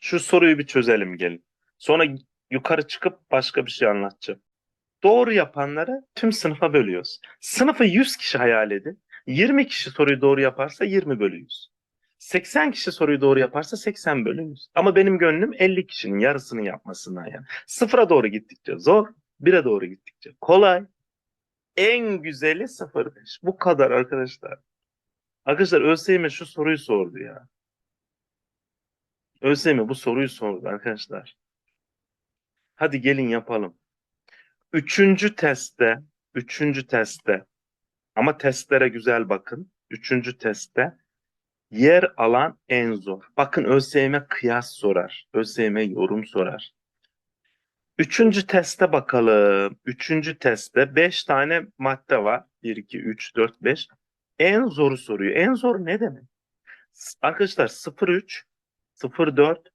Şu soruyu bir çözelim gelin. Sonra yukarı çıkıp başka bir şey anlatacağım. Doğru yapanları tüm sınıfa bölüyoruz. Sınıfı 100 kişi hayal edin. 20 kişi soruyu doğru yaparsa 20 bölü 100. 80 kişi soruyu doğru yaparsa 80 bölü 100. Ama benim gönlüm 50 kişinin yarısını yapmasından yani. Sıfıra doğru gittikçe zor, bire doğru gittikçe kolay. En güzeli 0,5. Bu kadar arkadaşlar. Arkadaşlar ÖSYM şu soruyu sordu ya. ÖSYM bu soruyu sordu arkadaşlar. Hadi gelin yapalım. Üçüncü testte, üçüncü testte ama testlere güzel bakın. Üçüncü testte yer alan en zor. Bakın ÖSYM kıyas sorar. ÖSYM yorum sorar. Üçüncü teste bakalım. Üçüncü testte beş tane madde var. 1, 2, 3, 4, 5. En zoru soruyor. En zor ne demek? Arkadaşlar 03, 04,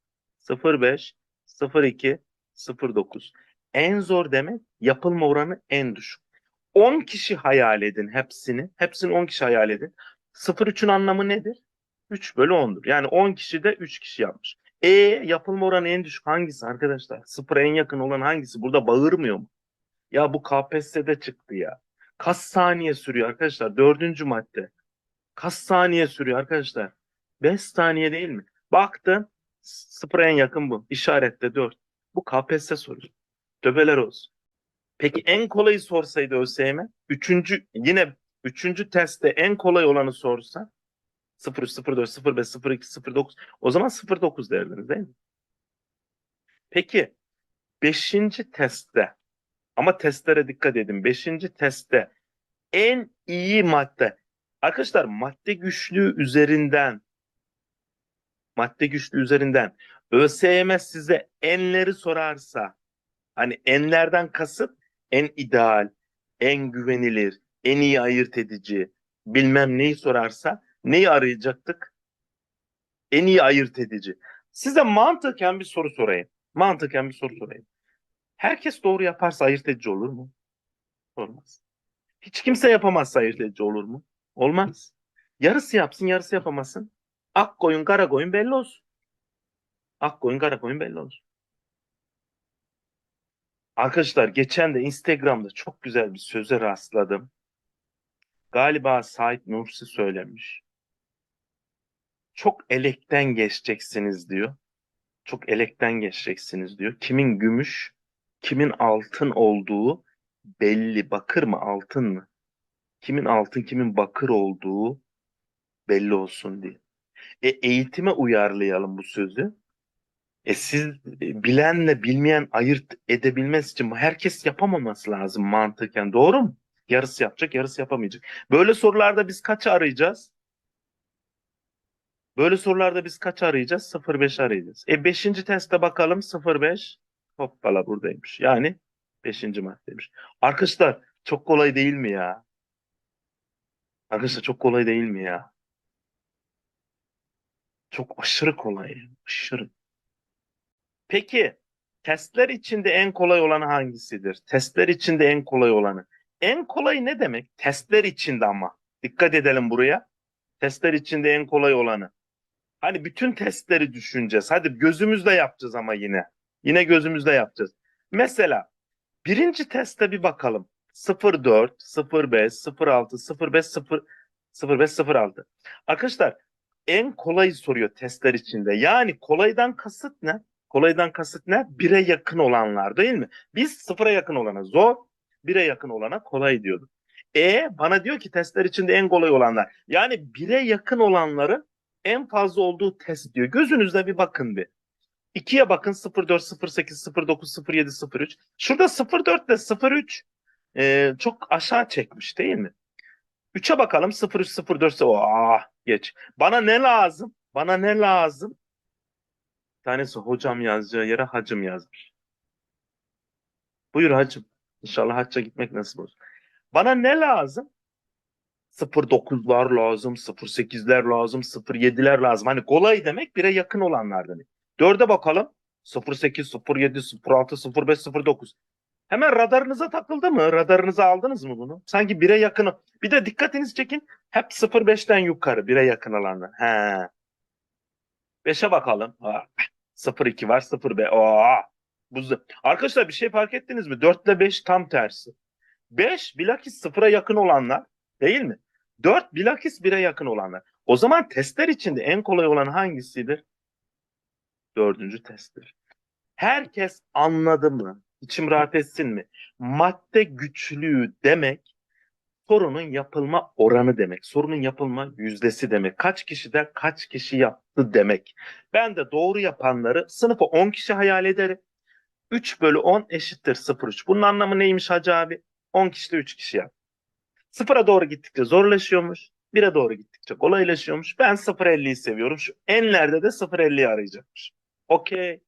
05, 02, 09. En zor demek yapılma oranı en düşük. 10 kişi hayal edin hepsini. Hepsini 10 kişi hayal edin. 03'ün anlamı nedir? 3 bölü 10'dur. Yani 10 kişi de 3 kişi yapmış. E yapılma oranı en düşük hangisi arkadaşlar? Sıfıra en yakın olan hangisi? Burada bağırmıyor mu? Ya bu KPSS'de çıktı ya. Kaç saniye sürüyor arkadaşlar? Dördüncü madde. Kaç saniye sürüyor arkadaşlar? 5 saniye değil mi? Baktın sıfıra en yakın bu. İşarette 4. Bu KPSS sorusu. Töbeler olsun. Peki en kolayı sorsaydı ÖSYM? Üçüncü, yine üçüncü testte en kolay olanı sorsa 03, 04, 05, 02, 09 o zaman 09 derdiniz değil mi? Peki beşinci testte ama testlere dikkat edin. Beşinci testte en iyi madde arkadaşlar madde güçlüğü üzerinden madde güçlüğü üzerinden ÖSYM size enleri sorarsa hani enlerden kasıt en ideal, en güvenilir, en iyi ayırt edici bilmem neyi sorarsa neyi arayacaktık? En iyi ayırt edici. Size mantıken bir soru sorayım. Mantıken bir soru sorayım. Herkes doğru yaparsa ayırt edici olur mu? Olmaz. Hiç kimse yapamazsa ayırt edici olur mu? Olmaz. Yarısı yapsın, yarısı yapamasın. Ak koyun, kara koyun belli olsun. Ak koyun, kara koyun belli olsun. Arkadaşlar geçen de Instagram'da çok güzel bir söze rastladım. Galiba Said Nursi söylemiş. Çok elekten geçeceksiniz diyor. Çok elekten geçeceksiniz diyor. Kimin gümüş, kimin altın olduğu belli. Bakır mı, altın mı? Kimin altın, kimin bakır olduğu belli olsun diye. E, eğitime uyarlayalım bu sözü. E siz e, bilenle bilmeyen ayırt edebilmesi için herkes yapamaması lazım mantıken. Doğru mu? Yarısı yapacak, yarısı yapamayacak. Böyle sorularda biz kaç arayacağız? Böyle sorularda biz kaç arayacağız? 0,5 arayacağız. E 5. teste bakalım 0,5. Hoppala buradaymış. Yani 5. maddeymiş. Arkadaşlar çok kolay değil mi ya? Arkadaşlar çok kolay değil mi ya? Çok aşırı kolay. Aşırı. Peki testler içinde en kolay olanı hangisidir? Testler içinde en kolay olanı. En kolay ne demek? Testler içinde ama. Dikkat edelim buraya. Testler içinde en kolay olanı. Hani bütün testleri düşüneceğiz. Hadi gözümüzde yapacağız ama yine. Yine gözümüzde yapacağız. Mesela birinci teste bir bakalım. 04, 05, 06, 05, 0, 05, 06. Arkadaşlar en kolayı soruyor testler içinde. Yani kolaydan kasıt ne? Kolaydan kasıt ne? Bire yakın olanlar değil mi? Biz sıfıra yakın olana zor, bire yakın olana kolay diyorduk. E bana diyor ki testler içinde en kolay olanlar. Yani bire yakın olanların en fazla olduğu test diyor. Gözünüzde bir bakın bir. 2'ye bakın 04, 08, 09, 07, 03. Şurada 04 ile 03 e, çok aşağı çekmiş değil mi? 3'e bakalım 03, 04 ise geç. Bana ne lazım? Bana ne lazım? Bir tanesi hocam yazacağı yere hacım yazmış. Buyur hacım. İnşallah hacca gitmek nasip olur. Bana ne lazım? 09'lar lazım, 08'ler lazım, 07'ler lazım. Hani kolay demek bire yakın olanlar demek. 4'e bakalım. 08, 07, 06, 05, 09. Hemen radarınıza takıldı mı? Radarınıza aldınız mı bunu? Sanki bire yakın. Bir de dikkatinizi çekin. Hep 05'ten yukarı bire yakın olanlar. He. 5'e bakalım. Ha. 0-2 var 0-5. Aa, bu z- Arkadaşlar bir şey fark ettiniz mi? 4 ile 5 tam tersi. 5 bilakis 0'a yakın olanlar değil mi? 4 bilakis 1'e yakın olanlar. O zaman testler içinde en kolay olan hangisidir? Dördüncü testtir. Herkes anladı mı? İçim rahat etsin mi? Madde güçlüğü demek sorunun yapılma oranı demek. Sorunun yapılma yüzdesi demek. Kaç kişide kaç kişi yaptı demek. Ben de doğru yapanları sınıfa 10 kişi hayal ederim. 3 bölü 10 eşittir 0,3. Bunun anlamı neymiş hacı abi? 10 kişide 3 kişi yap. Sıfıra doğru gittikçe zorlaşıyormuş. 1'e doğru gittikçe kolaylaşıyormuş. Ben 0,50'yi seviyorum. Şu enlerde de 0,50'yi arayacakmış. Okey.